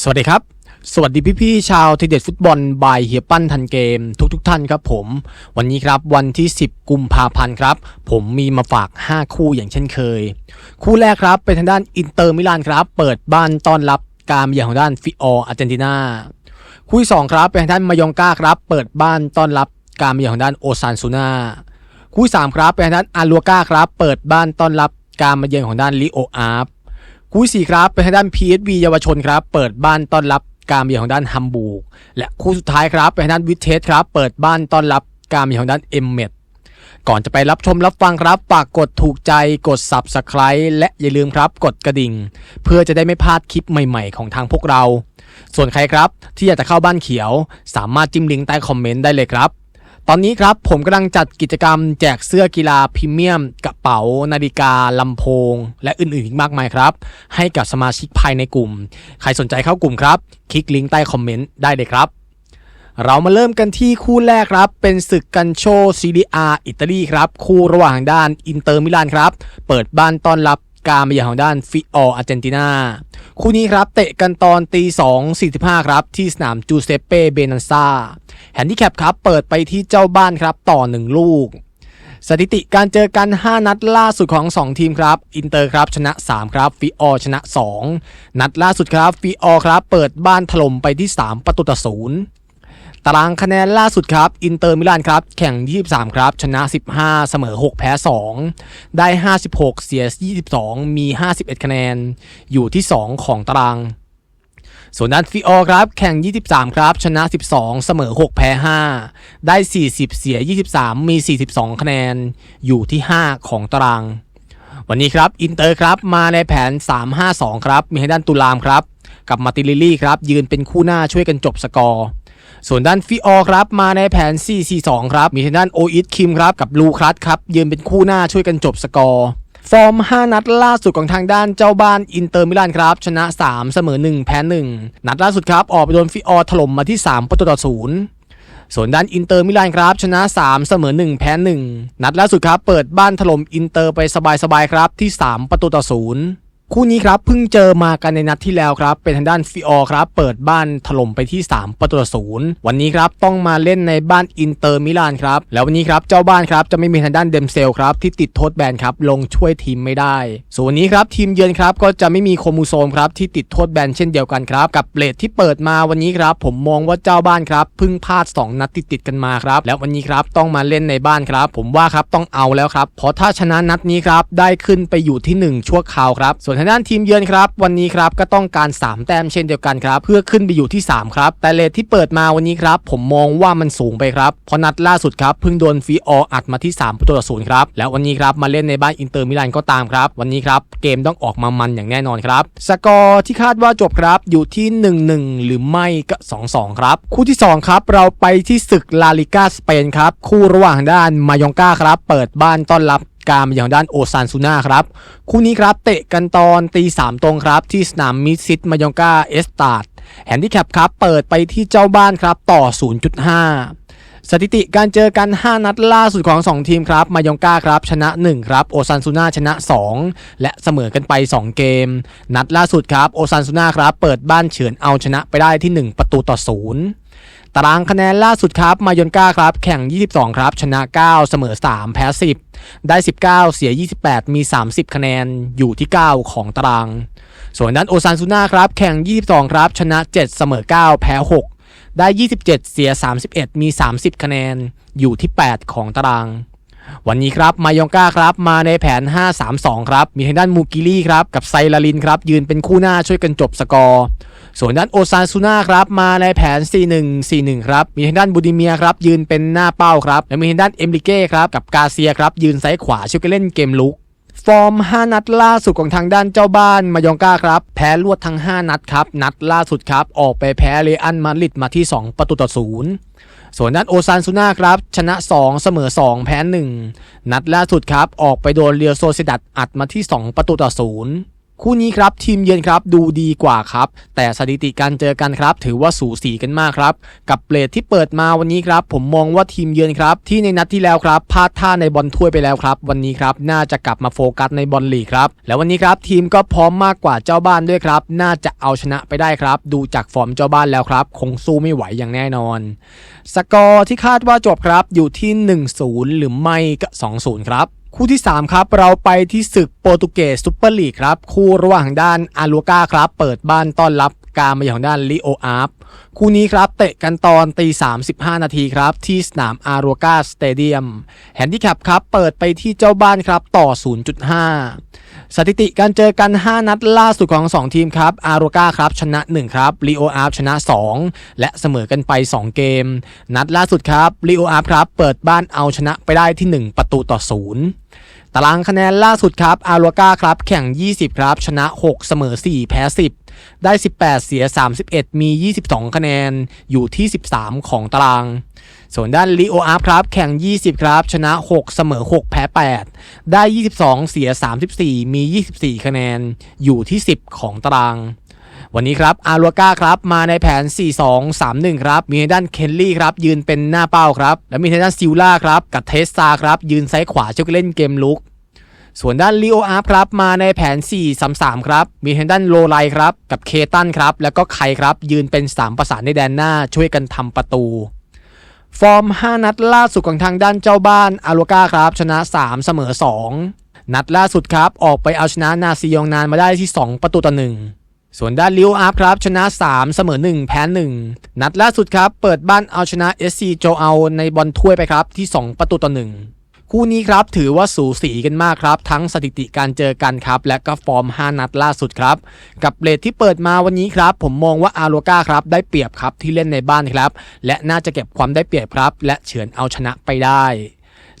สวัสดีครับ สวัสดีพี่ๆชาวทีเด็ดฟุตบอลบายเฮียปั้นทันเกม ทุกๆทท่านครับผม วันนี้ครับวันที่ 10 กุมภาพันธ์ครับ ผมมีมาฝาก 5 คู่อย่างเช่นเคย คู่แรกครับเป็นทางด้านอินเตอร์มิลานครับ เปิดบ้านต้อนรับการมาเยือนของด้านฟิอออาร์เจนตินาคู่ที่สองครับเป็นทางด้านมายองกาครับ เปิดบ้านต้อนรับการมาเยือนของด้านโอซานซูนาคู่ที่สามครับเป็นทางด้านอาลัวกาครับ เปิดบ้านต้อนรับการมาเยือนของด้านลิโออาร์ คู่สี่ครับเป็นทางด้าน PSV เยาวชนครับ เปิดบ้านต้อนรับการมาเยือนของด้านฮัมบูร์กและคู่สุดท้ายครับเป็นทางด้านวิเทสครับเปิดบ้านต้อนรับการมาเยือนของด้านเอมเมดก่อนจะไปรับชมรับฟังครับฝากกดถูกใจกด Subscribe และอย่าลืมครับกดกระดิ่ง เพื่อจะได้ไม่พลาดคลิปใหม่ๆ ของทางพวกเรา ส่วนใครครับที่อยากจะเข้าบ้านเขียว สามารถจิ้มลิงก์ใต้คอมเมนต์ได้เลยครับ ตอนนี้ครับผมกำลังจัดกิจกรรมแจกเสื้อกีฬาพรีเมียม กระเป๋า นาฬิกาลำโพง และอื่นๆอีกมากมายครับ ให้กับสมาชิกภายในกลุ่ม ใครสนใจเข้ากลุ่มครับ คลิกลิงก์ใต้คอมเมนต์ได้เลยครับ เรามาเริ่มกันที่คู่แรกครับ เป็นศึกกันโชซีรีอาอิตาลีครับ คู่ระหว่างด้านอินเตอร์มิลานครับ เปิดบ้านต้อนรับ การมาเยือนของด้านฟิอออาร์เจนตินาคู่นี้ครับเตะกันตอนตี2 45 ครับ ที่สนามจูเซเป้เบนันซาแฮนดิแคปครับเปิดไปที่เจ้าบ้านครับต่อ 1 ลูก สถิติการเจอกัน 5 นัดล่าสุดของ 2 ทีมครับ อินเตอร์ครับชนะ 3 ครับฟิออชนะ 2 นัดล่าสุดครับฟิออครับ เปิดบ้านถล่มไปที่ 3 ประตูต่อศูนย์ ตารางคะแนนล่าสุดครับ อินเตอร์มิลานครับ แข่ง 23 ครับ ชนะ 15 เสมอ 6 แพ้ 2 ได้ 56 เสีย 22 มี 51 คะแนน อยู่ที่ 2 ของตาราง ส่วนด้านฟิออครับ แข่ง 23 ครับ ชนะ 12 เสมอ 6 แพ้ 5 ได้ 40 เสีย 23 มี 42 คะแนน อยู่ที่ 5 ของตาราง วันนี้ครับ อินเตอร์ครับ มาในแผน 3-5-2 ครับ มีให้ด้านตุลามครับ กับมาติลิลี่ครับ ยืนเป็นคู่หน้าช่วยกันจบสกอร์ ส่วนด้านฟิออครับมาในแผน 4-4-2 ครับ มีทางด้านโออิทคิมครับกับลูครัสครับยืนเป็นคู่หน้าช่วยกันจบสกอร์ฟอร์ม 5 นัดล่าสุดของทางด้านเจ้าบ้านอินเตอร์มิลานครับ ชนะ 3 เสมอ 1 แพ้ 1 นัดล่าสุดครับ ออกไปโดนฟิออถล่มมาที่ 3 ประตูต่อศูนย์ส่วนด้านอินเตอร์มิลานครับ ชนะ 3 เสมอ 1 แพ้ 1 นัดล่าสุดครับ เปิดบ้านถล่มอินเตอร์ไปสบายๆครับที่ 3 ประตูต่อศูนย์ คู่นี้ครับเพิ่งเจอมากันในนัดที่แล้วครับ เป็นทางด้านฟิออครับ เปิดบ้านถล่มไปที่ 3 ประตูศูนย์วันนี้ครับต้องมาเล่นในบ้านอินเตอร์มิลานครับ แล้ววันนี้ครับเจ้าบ้านครับจะไม่มีทางด้านเดมเซลครับที่ติดโทษแบนครับลงช่วยทีมไม่ได้ ส่วนวันนี้ครับทีมเยือนครับก็จะไม่มีโคมูโซมครับที่ติดโทษแบนเช่นเดียวกันครับ กับเลทที่เปิดมาวันนี้ครับผมมองว่าเจ้าบ้านครับเพิ่งพลาด 2 นัดติดติดกันมาครับแล้ววันนี้ครับต้องมาเล่นในบ้านครับ ผมว่าครับต้องเอาแล้วครับเพราะถ้าชนะนัดนี้ครับได้ขึ้นไปอยู่ที่ 1 ชั่วคราวครับส่วนางด้านทีมเยือนครับ วันนี้ครับก็ต้องการ 3 แต้มเช่นเดียวกันครับ เพื่อขึ้นไปอยู่ที่ 3 ครับ แต่เลทที่เปิดมาวันนี้ครับ ผมมองว่ามันสูงไปครับ เพราะนัดล่าสุดครับเพิ่งโดนฟีอออัดมาที่3ประตูต่อศูนย์ครับ แล้ววันนี้ครับมาเล่นในบ้านอินเตอร์มิลานก็ตามครับ วันนี้ครับเกมต้องออกมามันอย่างแน่นอนครับ สกอร์ที่คาดว่าจบครับอยู่ที่ 1-1 หรือไม่ก็ 2-2 ครับ คู่ที่ 2 ครับ เราไปที่ศึกลาลิกาสเปนครับคู่ระหว่างด้านมายองกาครับเปิดบ้านต้อนรับ การมาอย่างด้านโอซานซูนาครับ คู่นี้ครับเตะกันตอนตีสามตรงครับ ที่สนามมิซิตมายองกาเอสตาดแฮนดิแคปครับ เปิดไปที่เจ้าบ้านครับต่อ 0.5สถิติการเจอกัน 5 นัดล่าสุดของ 2 ทีมครับ มายองกาครับ ชนะ 1 ครับ โอซานซูนาชนะ 2 และเสมอกันไป 2 เกม นัดล่าสุดครับ โอซานซูนาครับ เปิดบ้านเฉือนเอาชนะไปได้ที่ 1 ประตูต่อ 0 ตารางคะแนนล่าสุดครับ มายอนกาครับ แข่ง 22 ครับ ชนะ 9 เสมอ 3 แพ้ 10 ได้ 19 เสีย 28 มี 30 คะแนนอยู่ที่ 9 ของตาราง ส่วนด้านโอซานซูน่าครับ แข่ง 22 ครับ ชนะ 7 เสมอ 9 แพ้ 6 ได้ 27 เสีย 31 มี 30 คะแนนอยู่ที่ 8 ของตาราง วันนี้ครับมายองกาครับมาในแผน 5-3-2 ครับ มีทางด้านมูกิลี่ครับกับไซลาลินครับยืนเป็นคู่หน้าช่วยกันจบสกอร์ ส่วนด้านโอซานซูน่าครับมาในแผน 4-1-4-1 ครับ มีทางด้านบูดิเมียครับยืนเป็นหน้าเป้าครับ และมีทางด้านเอมริเก้ครับกับกาเซียครับยืนซ้ายขวาช่วยกันเล่นเกมลุกฟอร์ม 5 นัดล่าสุดของทางด้านเจ้าบ้านมายองกาครับ แพ้รวดทั้ง 5 นัดครับ นัดล่าสุดครับ ออกไปแพ้เรอัลมาริดมาที่ 2 ประตูต่อศูนย์ ส่วนด้านโอซานซูน่าครับ ชนะ 2 เสมอ 2 แพ้ 1 นัดล่าสุดครับ ออกไปโดนเรียวโซเซดัดอัดมาที่ 2 ประตูต่อศูนย์ คู่นี้ครับทีมเยือนครับดูดีกว่าครับ แต่สถิติการเจอกันครับ ถือว่าสูสีกันมากครับ กับเปรตที่เปิดมาวันนี้ครับ ผมมองว่าทีมเยือนครับ ที่ในนัดที่แล้วครับพลาดท่าในบอลถ้วยไปแล้วครับ วันนี้ครับน่าจะกลับมาโฟกัสในบอลลีกครับ แล้ววันนี้ครับทีมก็พร้อมมากกว่าเจ้าบ้านด้วยครับ น่าจะเอาชนะไปได้ครับ ดูจากฟอร์มเจ้าบ้านแล้วครับ คงสู้ไม่ไหวอย่างแน่นอน สกอร์ที่คาดว่าจบครับอยู่ที่ 1-0 หรือไม่ก็ 2-0 ครับ คู่ที่ 3 ครับ เราไปที่ศึกโปรตุเกสซูเปอร์ลีกครับ คู่ระหว่างด้านอาลูกาครับ เปิดบ้านต้อนรับ การมาอย่างด้านลิโออาร์ฟคู่นี้ครับเตะกันตอนตี 35 นาทีครับ ที่สนามอารูกาสเตเดียมแฮนดิแคปครับ เปิดไปที่เจ้าบ้านครับต่อ 0.5 สถิติการเจอกัน 5 นัดล่าสุดของ 2 ทีมครับอารูกาครับชนะ 1 ครับลีโออาร์ฟชนะ 2 และเสมอกันไป 2 เกม นัดล่าสุดครับลีโออาร์ฟครับ เปิดบ้านเอาชนะไปได้ที่ 1 ประตูต่อ 0ตารางคะแนนล่าสุดครับอารูกาครับ แข่ง 20 ครับ ชนะ 6 เสมอ 4 แพ้ 10 ได้ 18 เสีย 31 มี 22 คะแนนอยู่ที่ 13 ของตาราง ส่วนด้านลีโออาร์ครับ แข่ง 20 ครับ ชนะ 6 เสมอ 6 แพ้ 8 ได้ 22 เสีย 34 มี 24 คะแนนอยู่ที่ 10 ของตารางวันนี้ครับอารัวก้าครับ มาในแผน 4-2-3-1 ครับ มีทางด้านเคนลี่ครับ ยืนเป็นหน้าเป้าครับ และมีทางด้านซิลล่าครับ กับเทสซาครับ ยืนซ้ายขวาช่วยเล่นเกมลุก ส่วนด้านลีโออาร์ครับมาในแผน 4-3-3 ครับ มีทางด้านโลไลครับ กับเคตันครับ แล้วก็ไคครับ ยืนเป็น 3 ประสานในแดนหน้าช่วยกันทำประตู ฟอร์ม 5 นัดล่าสุดของทางด้านเจ้าบ้านอารัวก้าครับ ชนะ 3 เสมอ 2 นัดล่าสุดครับ ออกไปเอาชนะนาซิยองนานมาได้ที่ 2 ประตูต่อ 1ส่วนด้านลิโออาร์ครับ ชนะ 3 เสมอ 1 แพ้ 1 นัดล่าสุดครับ เปิดบ้านเอาชนะ SC โจเอาในบอลถ้วยไปครับ ที่ 2 ประตูต่อ 1 คู่นี้ครับถือว่าสูสีกันมากครับ ทั้งสถิติการเจอกันครับ และก็ฟอร์ม 5 นัดล่าสุดครับ กับเรทที่เปิดมาวันนี้ครับ ผมมองว่าอาโลกาครับได้เปรียบครับที่เล่นในบ้านครับ และน่าจะเก็บความได้เปรียบครับ และเฉือนเอาชนะไปได้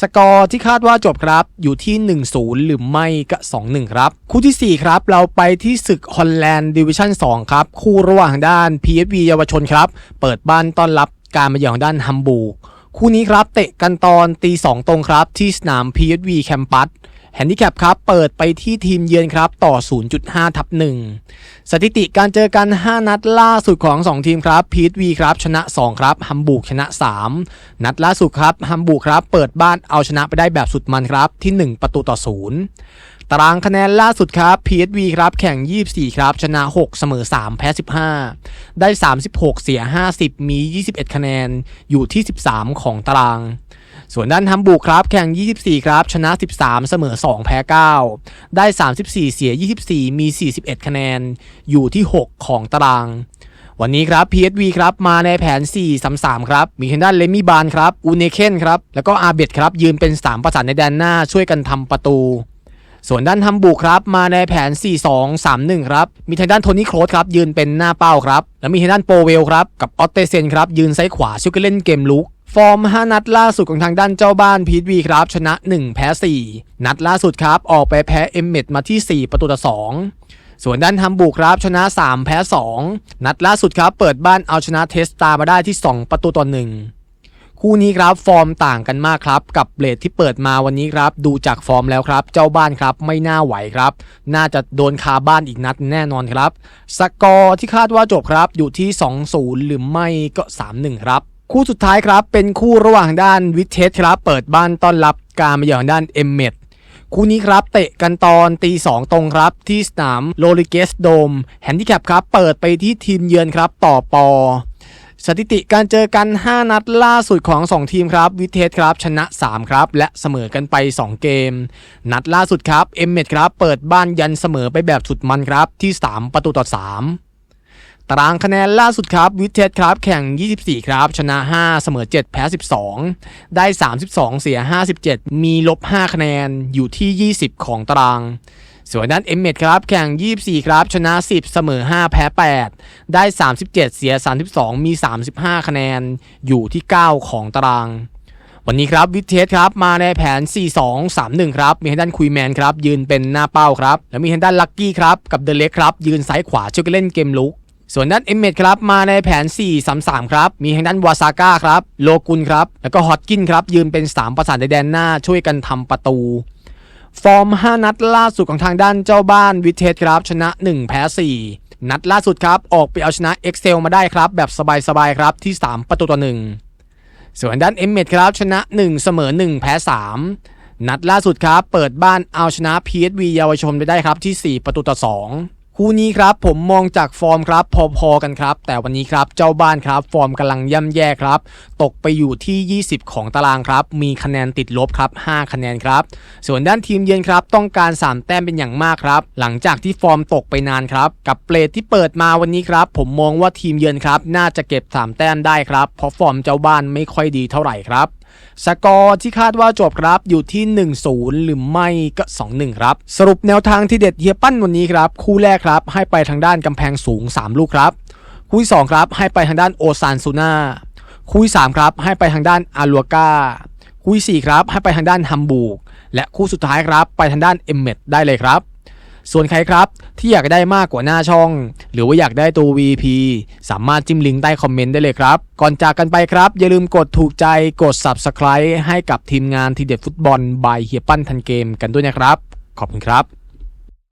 สกอร์ที่คาดว่าจบครับอยู่ที่ 1-0 หรือไม่ก็2-1 ครับ คู่ที่ 4 ครับ เราไปที่ศึกฮอลแลนด์ดิวิชั่น 2 ครับ คู่ระหว่างด้าน PSV เยาวชนครับ เปิดบ้านต้อนรับการมาเยือนของด้านฮัมบูร์ก คู่นี้ครับเตะกันตอนตี2ตรงครับ ที่สนาม PSV แคมปัสแฮนดิแคปครับ เปิดไปที่ทีมเยือนครับ ต่อ 0.5 ทับ 1 สถิติการเจอกัน 5 นัดล่าสุดของ 2 ทีมครับพีทวีครับ ชนะ 2 ครับ ฮัมบูกชนะ 3 นัดล่าสุดครับ ฮัมบูกครับ เปิดบ้านเอาชนะไปได้แบบสุดมันครับ ที่ 1 ประตูต่อ 0 ตารางคะแนนล่าสุดครับ PSV ครับแข่ง 24 ครับ ชนะ 6 เสมอ 3 แพ้ 15 ได้ 36 เสีย 50 มี 21 คะแนนอยู่ที่ 13 ของตาราง ส่วนด้านฮัมบูร์กครับ แข่ง 24 ครับ ชนะ 13 เสมอ 2 แพ้ 9 ได้ 34 เสีย 24 มี 41 คะแนนอยู่ที่ 6 ของตารางวันนี้ครับ PSV ครับ มาในแผน 4-3-3 ครับ มีทางด้านเลมี่บานครับ อูเนเคนครับ แล้วก็อาเบตครับ ยืนเป็น 3 ประสานในแดนหน้าช่วยกันทำประตู ส่วนด้านฮัมบูครับมาในแผน 4-2-3-1 ครับ มีทางด้านโทนี่โครสครับยืนเป็นหน้าเป้าครับ แล้วมีทางด้านโปเวลครับกับออตเตเซนครับยืนซ้ายขวาช่วยกันเล่นเกมลุกฟอร์ม 5 นัดล่าสุดของทางด้านเจ้าบ้านพีทวีครับ ชนะ 1 แพ้ 4 นัดล่าสุดครับ ออกไปแพ้เอมเมดมาที่ 4 ประตูต่อ 2 ส่วนด้านฮัมบูกครับ ชนะ 3 แพ้ 2 นัดล่าสุดครับ เปิดบ้านเอาชนะเทสตามาได้ที่ 2 ประตูต่อ 1 คู่นี้ครับฟอร์มต่างกันมากครับ กับเบลดที่เปิดมาวันนี้ครับ ดูจากฟอร์มแล้วครับ เจ้าบ้านครับไม่น่าไหวครับ น่าจะโดนคาบ้านอีกนัดแน่นอนครับ สกอร์ที่คาดว่าจบครับอยู่ที่ 2-0 หรือไม่ก็ 3-1 ครับ คู่สุดท้ายครับเป็นคู่ระหว่างด้านวิเทสครับเปิดบ้านต้อนรับการมาเยือนด้านเอมเมดคู่นี้ครับเตะกันตอนตีสองตรงครับ ที่สนามโลลิเกสโดมแฮนดิแคปครับ เปิดไปที่ทีมเยือนครับ ต่อปอ สถิติการเจอกัน 5 นัดล่าสุดของ 2 ทีมครับ วิเทสครับชนะ 3 ครับ และเสมอกันไป 2 เกม นัดล่าสุดครับเอมเมดครับเปิดบ้านยันเสมอไปแบบสุดมันครับที่ 3 ประตูต่อ 3 ตารางคะแนนล่าสุดครับวิเทสครับแข่ง 24 ครับ ชนะ 5 เสมอ 7 แพ้ 12 ได้ 32 เสีย 57 มีลบ 5 คะแนนอยู่ที่ 20 ของตาราง ส่วนด้านเอมเมดครับแข่ง 24 ครับ ชนะ 10 เสมอ 5 แพ้ 8 ได้ 37 เสีย 32 มี 35 คะแนนอยู่ที่ 9 ของตาราง วันนี้ครับวิเทสครับ มาในแผน 4-2-3-1 ครับ มีทางด้านคุยแมนครับ ยืนเป็นหน้าเป้าครับ แล้วมีทางด้านลักกี้ครับ กับเดเล็กครับ ยืนซ้ายขวาช่วยกันเล่นเกมลุกส่วนด้านเอมเมดครับมาในแผน 4-3-3 ครับ มีทางด้านวาซาก้าครับ โลกุนครับ แล้วก็ฮอตกินครับ ยืนเป็น 3 ประสานในแดนหน้าช่วยกันทำประตู ฟอร์ม 5 นัดล่าสุดของทางด้านเจ้าบ้านวิเทสครับชนะ 1 แพ้ 4 นัดล่าสุดครับออกไปเอาชนะ Excel มาได้ครับ แบบสบายๆครับที่ 3 ประตูต่อ 1 ส่วนด้านเอ็มเมดครับชนะ 1 เสมอ 1 แพ้ 3 นัดล่าสุดครับ เปิดบ้านเอาชนะ PSV เยาวชนไปได้ครับที่ 4 ประตูต่อ 2 คู่นี้ครับผมมองจากฟอร์มครับพอๆกันครับ แต่วันนี้ครับเจ้าบ้านครับ ฟอร์มกำลังย่ำแย่ครับ ตกไปอยู่ที่ 20 ของตารางครับ มีคะแนนติดลบครับ 5 คะแนนครับ ส่วนด้านทีมเยือนครับ ต้องการ 3 แต้มเป็นอย่างมากครับ หลังจากที่ฟอร์มตกไปนานครับ กับเปรตที่เปิดมาวันนี้ครับ ผมมองว่าทีมเยือนครับ น่าจะเก็บ 3 แต้มได้ครับ เพราะฟอร์มเจ้าบ้านไม่ค่อยดีเท่าไหร่ครับ สกอร์ที่คาดว่าจบครับอยู่ที่ 1-0 หรือไม่ก็ 2-1 ครับ สรุปแนวทางที่เด็ดเฮียปั้นวันนี้ครับคู่แรกครับให้ไปทางด้านกำแพงสูง 3 ลูกครับ คู่ที่2ครับให้ไปทางด้านโอซานซูน่าคู่ที่3ครับให้ไปทางด้านอาลัวกาคู่ที่สี่ครับให้ไปทางด้านฮัมบูร์กและคู่สุดท้ายครับไปทางด้านเอมเมดได้เลยครับ ส่วนใครครับที่อยากได้มากกว่าหน้าช่อง หรือว่าอยากได้ตัว VP สามารถจิ้มลิงก์ใต้คอมเมนต์ได้เลยครับ ก่อนจากกันไปครับ อย่าลืมกดถูกใจกด Subscribe ให้กับทีมงานทีเด็ดฟุตบอลบายเฮียปั้นทันเกมกันด้วยนะครับ ขอบคุณครับ